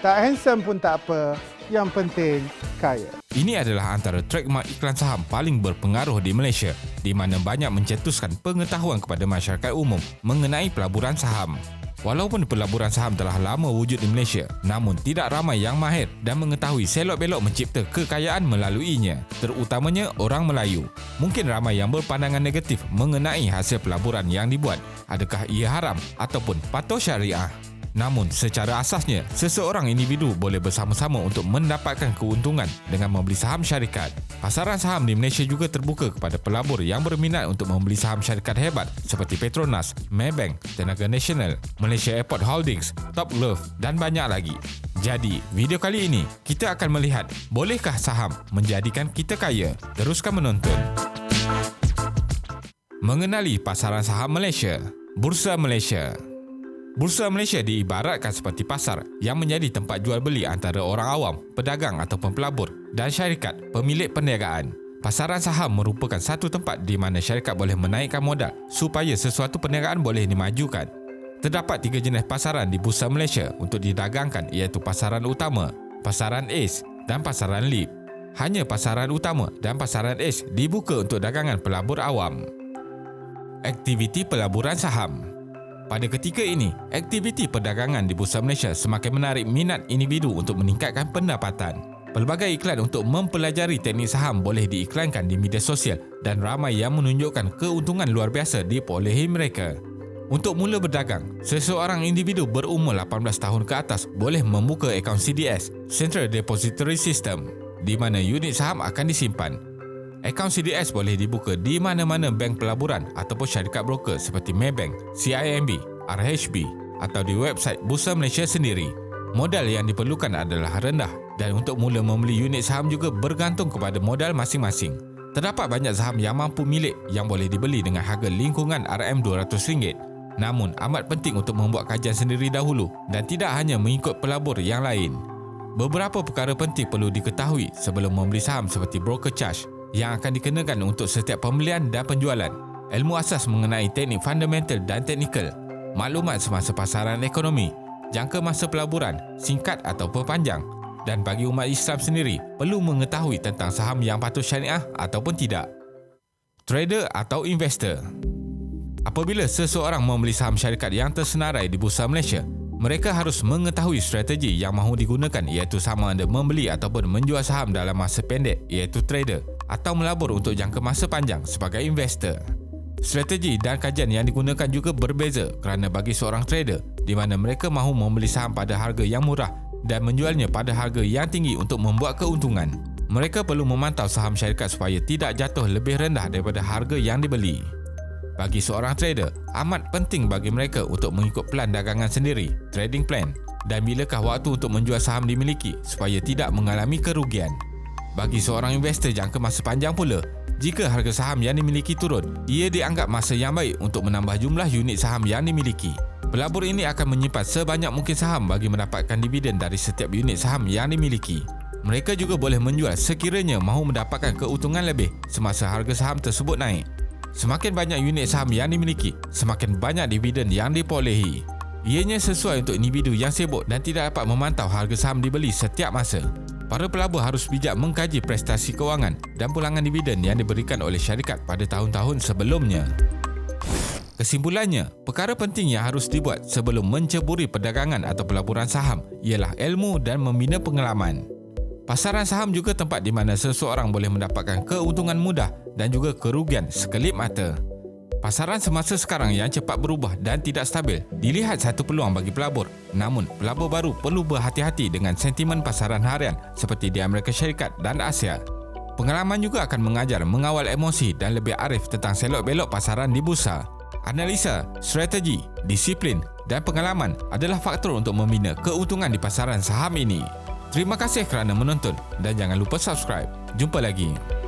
Tak handsome pun tak apa. Yang penting kaya. Ini adalah antara trademark iklan saham paling berpengaruh di Malaysia di mana banyak mencetuskan pengetahuan kepada masyarakat umum mengenai pelaburan saham. Walaupun pelaburan saham telah lama wujud di Malaysia, namun tidak ramai yang mahir dan mengetahui selok-belok mencipta kekayaan melaluinya, terutamanya orang Melayu. Mungkin ramai yang berpandangan negatif mengenai hasil pelaburan yang dibuat. Adakah ia haram ataupun patuh syariah? Namun secara asasnya, seseorang individu boleh bersama-sama untuk mendapatkan keuntungan dengan membeli saham syarikat. Pasaran saham di Malaysia juga terbuka kepada pelabur yang berminat untuk membeli saham syarikat hebat seperti Petronas, Maybank, Tenaga Nasional, Malaysia Airport Holdings, Top Glove dan banyak lagi. Jadi, video kali ini kita akan melihat bolehkah saham menjadikan kita kaya? Teruskan menonton. Mengenali pasaran saham Malaysia Bursa Malaysia Bursa Malaysia diibaratkan seperti pasar yang menjadi tempat jual beli antara orang awam, pedagang ataupun pelabur dan syarikat pemilik perniagaan. Pasaran saham merupakan satu tempat di mana syarikat boleh menaikkan modal supaya sesuatu perniagaan boleh dimajukan. Terdapat tiga jenis pasaran di Bursa Malaysia untuk didagangkan iaitu pasaran utama, pasaran ACE dan pasaran LIP. Hanya pasaran utama dan pasaran ACE dibuka untuk dagangan pelabur awam. Aktiviti pelaburan saham pada ketika ini, aktiviti perdagangan di Bursa Malaysia semakin menarik minat individu untuk meningkatkan pendapatan. Pelbagai iklan untuk mempelajari teknik saham boleh diiklankan di media sosial dan ramai yang menunjukkan keuntungan luar biasa diperolehi mereka. Untuk mula berdagang, seseorang individu berumur 18 tahun ke atas boleh membuka akaun CDS, Central Depository System, di mana unit saham akan disimpan. Akaun CDS boleh dibuka di mana-mana bank pelaburan ataupun syarikat broker seperti Maybank, CIMB, RHB atau di website Bursa Malaysia sendiri. Modal yang diperlukan adalah rendah dan untuk mula membeli unit saham juga bergantung kepada modal masing-masing. Terdapat banyak saham yang mampu milik yang boleh dibeli dengan harga lingkungan RM200. Namun amat penting untuk membuat kajian sendiri dahulu dan tidak hanya mengikut pelabur yang lain. Beberapa perkara penting perlu diketahui sebelum membeli saham seperti broker charge, yang akan dikenakan untuk setiap pembelian dan penjualan, ilmu asas mengenai teknik fundamental dan teknikal, maklumat semasa pasaran ekonomi, jangka masa pelaburan, singkat atau panjang dan bagi umat Islam sendiri perlu mengetahui tentang saham yang patut syariah ataupun tidak. Trader atau investor. Apabila seseorang membeli saham syarikat yang tersenarai di Bursa Malaysia, mereka harus mengetahui strategi yang mahu digunakan iaitu sama ada membeli ataupun menjual saham dalam masa pendek iaitu trader atau melabur untuk jangka masa panjang sebagai investor. Strategi dan kajian yang digunakan juga berbeza kerana bagi seorang trader di mana mereka mahu membeli saham pada harga yang murah dan menjualnya pada harga yang tinggi untuk membuat keuntungan. Mereka perlu memantau saham syarikat supaya tidak jatuh lebih rendah daripada harga yang dibeli. Bagi seorang trader, amat penting bagi mereka untuk mengikut plan dagangan sendiri, trading plan, dan bilakah waktu untuk menjual saham dimiliki supaya tidak mengalami kerugian. Bagi seorang investor jangka masa panjang pula, jika harga saham yang dimiliki turun, ia dianggap masa yang baik untuk menambah jumlah unit saham yang dimiliki. Pelabur ini akan menyimpan sebanyak mungkin saham bagi mendapatkan dividen dari setiap unit saham yang dimiliki. Mereka juga boleh menjual sekiranya mahu mendapatkan keuntungan lebih semasa harga saham tersebut naik. Semakin banyak unit saham yang dimiliki, semakin banyak dividen yang diperolehi. Ianya sesuai untuk individu yang sibuk dan tidak dapat memantau harga saham dibeli setiap masa. Para pelabur harus bijak mengkaji prestasi kewangan dan pulangan dividen yang diberikan oleh syarikat pada tahun-tahun sebelumnya. Kesimpulannya, perkara penting yang harus dibuat sebelum menceburi perdagangan atau pelaburan saham ialah ilmu dan membina pengalaman. Pasaran saham juga tempat di mana seseorang boleh mendapatkan keuntungan mudah dan juga kerugian sekelip mata. Pasaran semasa sekarang yang cepat berubah dan tidak stabil dilihat satu peluang bagi pelabur. Namun, pelabur baru perlu berhati-hati dengan sentimen pasaran harian seperti di Amerika Syarikat dan Asia. Pengalaman juga akan mengajar mengawal emosi dan lebih arif tentang selok-belok pasaran di bursa. Analisa, strategi, disiplin dan pengalaman adalah faktor untuk membina keuntungan di pasaran saham ini. Terima kasih kerana menonton dan jangan lupa subscribe. Jumpa lagi.